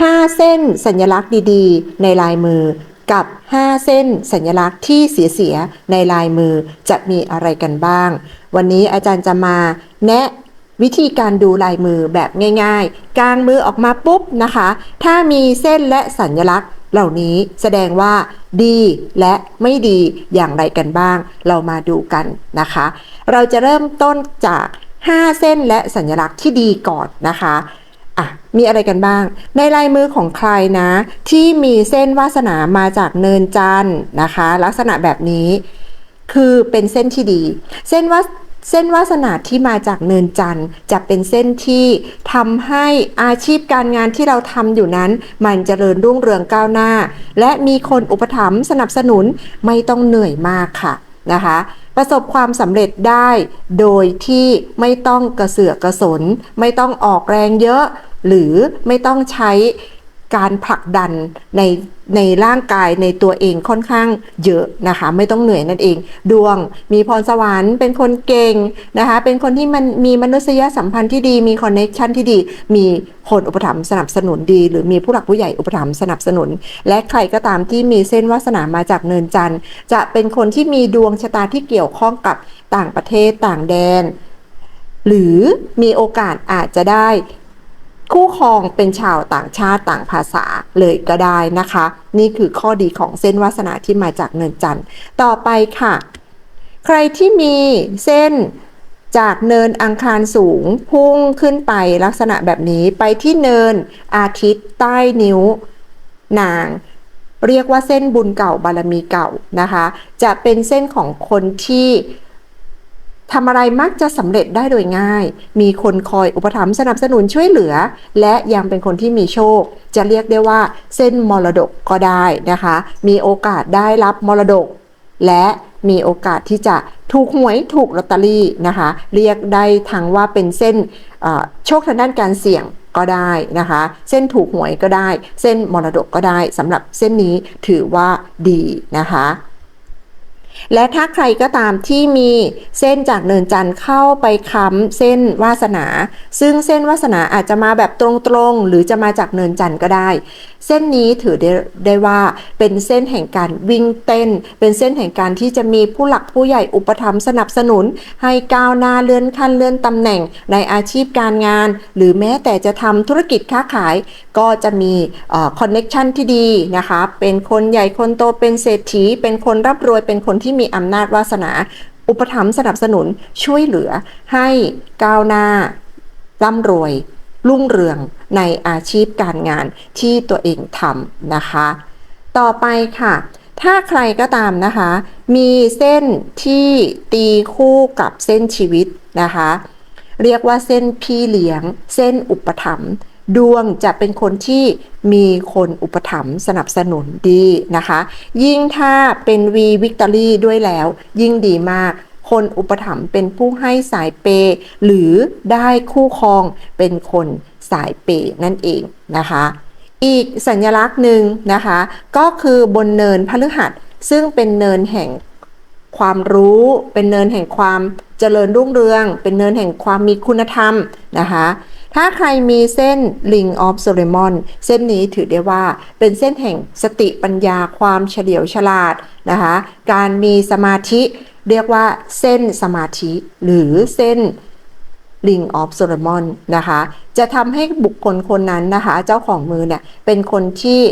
5 เส้นสัญลักษณ์ดีๆ ในลายมือ กับ 5 เส้นสัญลักษณ์ที่เสียๆในลายมือจะมีอะไรกันบ้าง วันนี้อาจารย์จะมาแนะวิธีการดูลายมือแบบง่ายๆกางมือออกมาปุ๊บนะคะ ถ้ามีเส้นและสัญลักษณ์เหล่านี้แสดงว่าดีและไม่ดีอย่างไรกันบ้าง เรามาดูกันนะคะ เราจะเริ่มต้นจาก 5 เส้นและสัญลักษณ์ที่ดีก่อนนะคะ อะมีอะไรกันบ้าง ในลายมือของใครนะ ที่มีเส้นวาสนามาจากเนินจันนะคะ ลักษณะแบบนี้คือเป็นเส้นที่ดี เส้นวาเส้นวาสนาที่มาจากเนินจันทร์จะเป็นเส้นที่ทำให้อาชีพการงานที่เราทำอยู่นั้น มันเจริญรุ่งเรืองก้าวหน้า และมีคนอุปถัมภ์สนับสนุนไม่ต้องเหนื่อยมากค่ะนะคะ ประสบความสำเร็จได้ โดยที่ไม่ต้องกระเสือกกระสน ไม่ต้องออกแรงเยอะ หรือไม่ต้องใช้ การผลักดันในในร่างกายในตัวเองค่อนข้างเยอะนะคะ ไม่ต้องเหนื่อยนั่นเอง ดวงมีพรสวรรค์เป็นคนเก่งนะคะ เป็นคนที่มันมีมนุษยสัมพันธ์ที่ดีมีคอนเนคชันที่ดี มีคนอุปถัมภ์สนับสนุนดี หรือมีผู้หลักผู้ใหญ่อุปถัมภ์สนับสนุน และใครก็ตามที่มีเส้นวาสนามาจากเนินจันทร์ จะเป็นคนที่มีดวงชะตาที่เกี่ยวข้องกับต่างประเทศต่างแดน หรือมีโอกาสอาจจะได้ คู่ครองเป็นชาวต่างชาติต่างภาษาเลยก็ได้นะคะ นี่คือข้อดีของเส้นวาสนาที่มาจากเนินจันทร์ต่อไปค่ะ ใครที่มีเส้นจากเนินอังคารสูงพุ่งขึ้นไปลักษณะแบบนี้ไปที่เนินอาทิตย์ใต้นิ้วนาง เรียกว่าเส้นบุญเก่าบารมีเก่านะคะ จะเป็นเส้นของคนที่ ทำอะไรมักจะสำเร็จได้โดยง่าย มีคนคอยอุปถัมภ์สนับสนุนช่วยเหลือ และยังเป็นคนที่มีโชค จะเรียกได้ว่าเส้นมรดกก็ได้นะคะ มีโอกาสได้รับมรดก และมีโอกาสที่จะถูกหวยถูกลอตเตอรี่นะคะ เรียกได้ทั้งว่าเป็นเส้นโชคทางด้านการเสี่ยงก็ได้นะคะ เส้นถูกหวยก็ได้ เส้นมรดกก็ได้สำหรับเส้นนี้ถือว่าดีนะคะ และถ้าใครก็ตามที่มีเส้นจากเนินจันทร์เข้าไปค้ำเส้นวาสนา ซึ่งเส้นวาสนาอาจจะมาแบบตรงๆ หรือจะมาจากเนินจันทร์ก็ได้ เส้นนี้ถือได้ไดว่าเป็นเส้นแห่งการวิ่งเต้น เป็นเส้นแห่งการที่จะมีผู้หลักผู้ใหญ่อุปถัมภ์สนับสนุน ให้ก้าวหน้าเลื่อนขั้นเลื่อนตำแหน่งในอาชีพการงาน หรือแม้แต่จะทำธุรกิจค้าขาย ก็จะมีคอนเน็ชันที่ดีนะคะเป็นคนใหญ่คนโตเป็นเศรษฐีเป็นคนร่ำรวยเป็นคนที่มีอำนาจวาสนา อุปถัมภ์สนับสนุนช่วยเหลือให้ก้าวหน้าร่ำรวย รุ่งเรืองในอาชีพการงานที่ตัวเองทำนะคะ ต่อไปค่ะ ถ้าใครก็ตามนะคะ มีเส้นที่ตีคู่กับเส้นชีวิตนะคะ เรียกว่าเส้นพี่เลี้ยง เส้นอุปถัมภ์ ดวงจะเป็นคนที่มีคนอุปถัมภ์สนับสนุนดีนะคะ ยิ่งถ้าเป็นวีวิกตอรี่ด้วยแล้ว ยิ่งดีมาก คนอุปถัมภ์เป็นผู้ให้สายเปย์หรือได้คู่ครองเป็นคนสายเปย์นั่นเองนะคะ อีกสัญลักษณ์หนึ่งนะคะ ก็คือบนเนินพฤหัส ซึ่งเป็นเนินแห่งความรู้เป็นเนินแห่งความเจริญรุ่งเรือง เป็นเนินแห่งความมีคุณธรรมนะคะ ถ้าใครมีเส้น Ring of Solomon เส้นนี้ถือได้ว่าเป็นเส้นแห่งสติปัญญาความเฉลียวฉลาดนะคะการมีสมาธิเรียกว่าเส้นสมาธิหรือเส้น Ring of Solomon นะคะ จะทำให้บุคคลคนนั้นนะคะ เจ้าของมือเนี่ย เป็นคนที่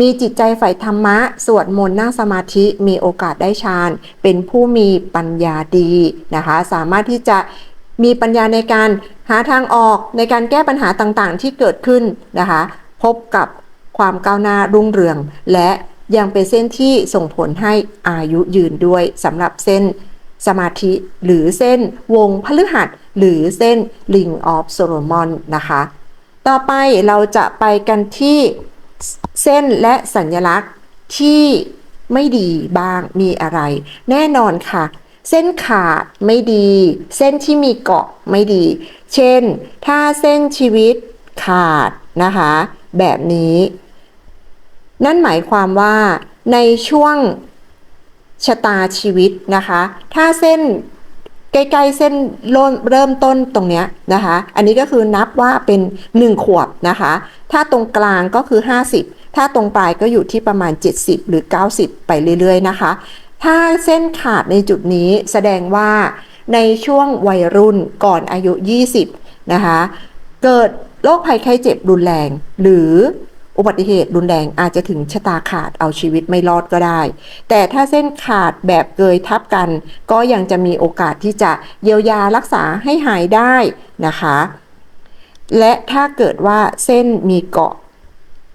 มีจิตใจใฝ่ธรรมะ สวดมนต์นั่งสมาธิมีโอกาสได้ฌานเป็นผู้มีปัญญาดีนะคะ สามารถที่จะ มีปัญญาในการหาทางออกในการแก้ปัญหาต่างๆ ที่เกิดขึ้นนะคะ พบกับความก้าวหน้ารุ่งเรือง และยังเป็นเส้นที่ส่งผลให้อายุยืนด้วยสำหรับเส้นสมาธิหรือเส้นวงพฤหัส หรือเส้น Ring of Solomon นะคะ ต่อไปเราจะไปกันที่เส้นและสัญลักษณ์ที่ไม่ดีบ้างมีอะไร แน่นอนค่ะ เส้นขาดไม่ดี เส้นที่มีเกาะไม่ดี เช่น ถ้าเส้นชีวิตขาดนะคะ แบบนี้ นั่นหมายความว่าในช่วงชะตาชีวิตนะคะ ถ้าเส้นใกล้ๆเส้นเริ่มเริ่มต้นตรงเนี้ยนะคะ อันนี้ก็คือนับว่าเป็น 1 ขวบนะคะ ถ้าตรงกลางก็คือ 50 ถ้าตรงปลายก็อยู่ที่ประมาณ 70 หรือ 90 ไปเรื่อยๆนะคะ ถ้าเส้นขาดในจุดนี้แสดงว่าในช่วงวัยรุ่นก่อนอายุ 20 นะคะ เกิดโรคภัยไข้เจ็บรุนแรง หรืออุบัติเหตุรุนแรงอาจจะถึงชะตาขาดเอาชีวิตไม่รอดก็ได้ แต่ถ้าเส้นขาดแบบเกยทับกัน ก็ยังจะมีโอกาสที่จะเยียวยารักษาให้หายได้นะคะ และถ้าเกิดว่าเส้นมีเกาะ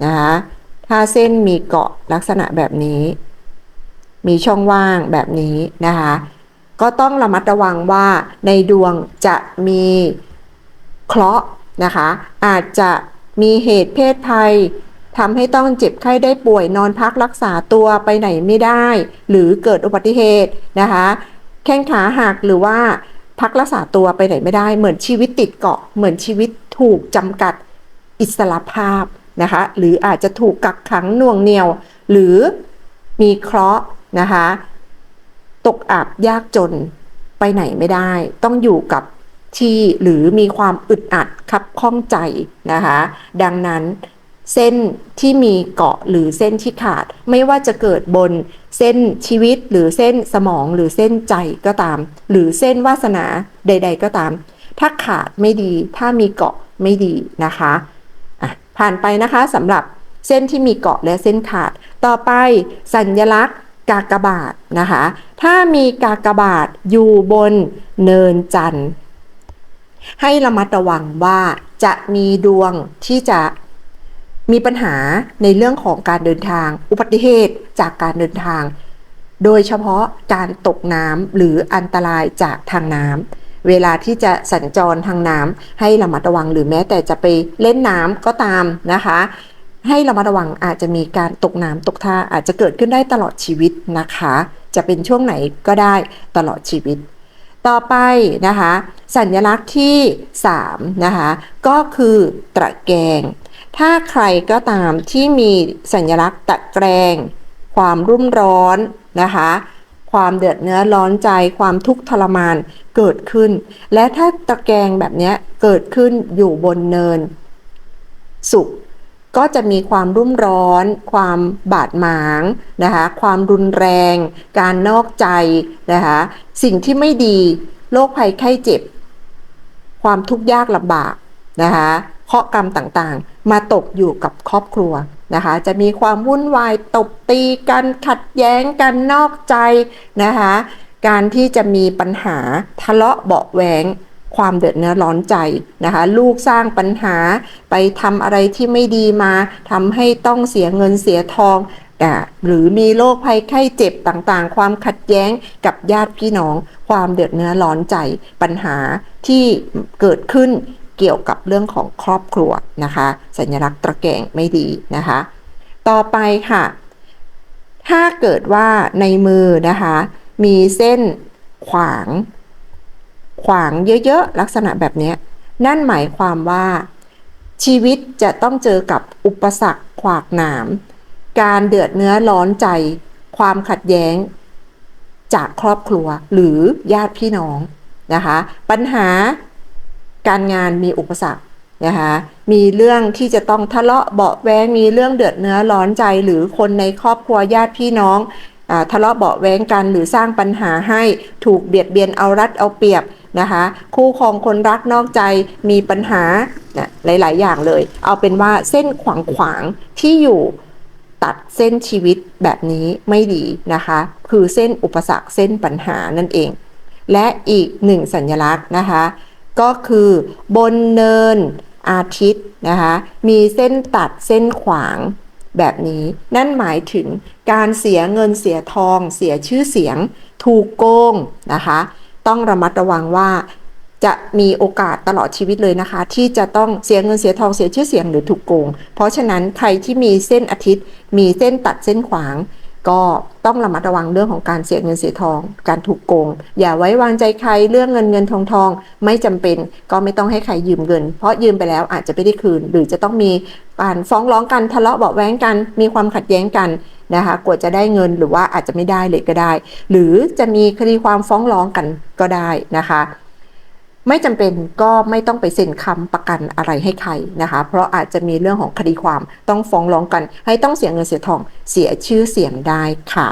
นะคะถ้าเส้นมีเกาะลักษณะแบบนี้ มีช่องว่างแบบนี้นะคะ ก็ต้องระมัดระวังว่าในดวงจะมีเคราะห์นะคะ อาจจะมีเหตุเพศภัยทำให้ต้องเจ็บไข้ได้ป่วยนอนพักรักษาตัวไปไหนไม่ได้ หรือเกิดอุบัติเหตุนะคะ แข้งขาหักหรือว่าพักรักษาตัวไปไหนไม่ได้ เหมือนชีวิตติดเกาะ เหมือนชีวิตถูกจำกัดอิสระภาพนะคะ หรืออาจจะถูกกักขังหน่วงเหนี่ยว หรือมีเคราะห์ นะคะ ตกอับยากจนไปไหนไม่ได้ ต้องอยู่กับที่หรือมีความอึดอัดคับข้องใจนะคะ ดังนั้นเส้นที่มีเกาะหรือเส้นที่ขาด ไม่ว่าจะเกิดบนเส้นชีวิตหรือเส้นสมองหรือเส้นใจก็ตาม หรือเส้นวาสนาใด ๆ ก็ตาม ถ้าขาดไม่ดี ถ้ามีเกาะไม่ดีนะคะะผ่านไปนะคะสำหรับเส้นที่มีเกาะและเส้นขาด ต่อไปสัญลักษณ์ กากบาทนะคะ ถ้ามีกากบาทอยู่บนเนินจันทร์ ให้ระมัดระวังว่าจะมีดวงที่จะมีปัญหาในเรื่องของการเดินทาง อุบัติเหตุจากการเดินทาง โดยเฉพาะการตกน้ำหรืออันตรายจากทางน้ำเวลาที่จะสัญจรทางน้ำให้ระมัดระวังหรือแม้แต่จะไปเล่นน้ำก็ตามนะคะ ให้ระมัดระวังอาจจะมีการตกน้ำตกท่าอาจจะเกิดขึ้นได้ตลอดชีวิตนะคะ จะเป็นช่วงไหนก็ได้ตลอดชีวิต ต่อไปนะคะ สัญลักษณ์ที่ 3 นะคะ ก็คือตะแกรงถ้าใครก็ตามที่มีสัญลักษณ์ตะแกรง ความรุ่มร้อนนะคะ ความเดือดเนื้อร้อนใจ ความทุกข์ทรมานเกิดขึ้น และถ้าตะแกรงแบบนี้เกิดขึ้นอยู่บนเนิน สุข ก็จะมีความรุ่มร้อน ความบาดหมางนะคะความรุนแรง การนอกใจนะคะสิ่งที่ไม่ดีโรคภัยไข้เจ็บ ความทุกข์ยากลำบากนะคะเคาะกรรมต่างๆ มาตกอยู่กับครอบครัวนะคะจะมีความวุ่นวายตบตีกันขัดแย้งกันนอกใจนะคะการที่จะมีปัญหาทะเลาะเบาะแหวง ความเดือดเนื้อร้อนใจนะคะ ลูกสร้างปัญหาไปทำอะไรที่ไม่ดีมาทำให้ต้องเสียเงินเสียทองหรือมีโรคภัยไข้เจ็บต่างๆ ความขัดแย้งกับญาติพี่น้อง ความเดือดเนื้อร้อนใจปัญหาที่เกิดขึ้นเกี่ยวกับเรื่องของครอบครัวนะคะ สัญลักษณ์ตะแกงไม่ดีนะคะ ต่อไปค่ะ ถ้าเกิดว่าในมือนะคะ มีเส้นขวาง ขวางเยอะๆ ลักษณะแบบนี้นั่นหมายความว่า ชีวิตจะต้องเจอกับอุปสรรคขวากหนาม การเดือดเนื้อร้อนใจ ความขัดแย้ง จากครอบครัวหรือญาติพี่น้องนะคะ ปัญหาการงานมีอุปสรรคนะคะมีเรื่องที่จะต้องทะเลาะเบาะแวงมีเรื่องเดือดเนื้อร้อนใจหรือคนในครอบครัวญาติพี่น้องอทะเลาะเบาะแวงกันหรือสร้างปัญหาให้ถูกเบียดเบียนเอารัดเอาเปรียบ นะคะ คู่ครองคนรักนอกใจมีปัญหานะหลาย ๆ อย่างเลย เอาเป็นว่าเส้นขวางขวางที่อยู่ตัดเส้นชีวิตแบบนี้ไม่ดีนะคะ คือเส้นอุปสรรคเส้นปัญหานั่นเอง และอีกหนึ่งสัญลักษณ์นะคะ ก็คือบนเนินอาทิตย์นะคะ มีเส้นตัดเส้นขวางแบบนี้นั่นหมายถึงการเสียเงินเสียทอง เสียชื่อเสียง ถูกโกงนะคะ ต้องระมัดระวังว่า จะมีโอกาสตลอดชีวิตเลยนะคะ ที่จะต้องเสียเงินเสียทองเสียชื่อเสียงหรือถูกโกง เพราะฉะนั้นใครที่มีเส้นอาทิตย์ มีเส้นตัดเส้นขวาง ก็ต้องระมัดระวังเรื่องของการเสียเงินเสียทอง การถูกโกง อย่าไว้วางใจใครเรื่องเงินเงินทองทอง ไม่จำเป็นก็ไม่ต้องให้ใครยืมเงิน เพราะยืมไปแล้วอาจจะไม่ได้คืน หรือจะต้องมีการฟ้องร้องกันทะเลาะเบาแว้งกัน มีความขัดแย้งกัน นะคะกว่าจะได้เงินหรือว่าอาจจะไม่ได้เลยก็ได้ หรือจะมีคดีความฟ้องร้องกันก็ได้นะคะ ไม่จำเป็นก็ไม่ต้องไปเซ็นคำประกันอะไรให้ใครนะคะ เพราะอาจจะมีเรื่องของคดีความต้องฟ้องร้องกัน ให้ต้องเสียเงินเสียทองเสียชื่อเสียงได้ค่ะ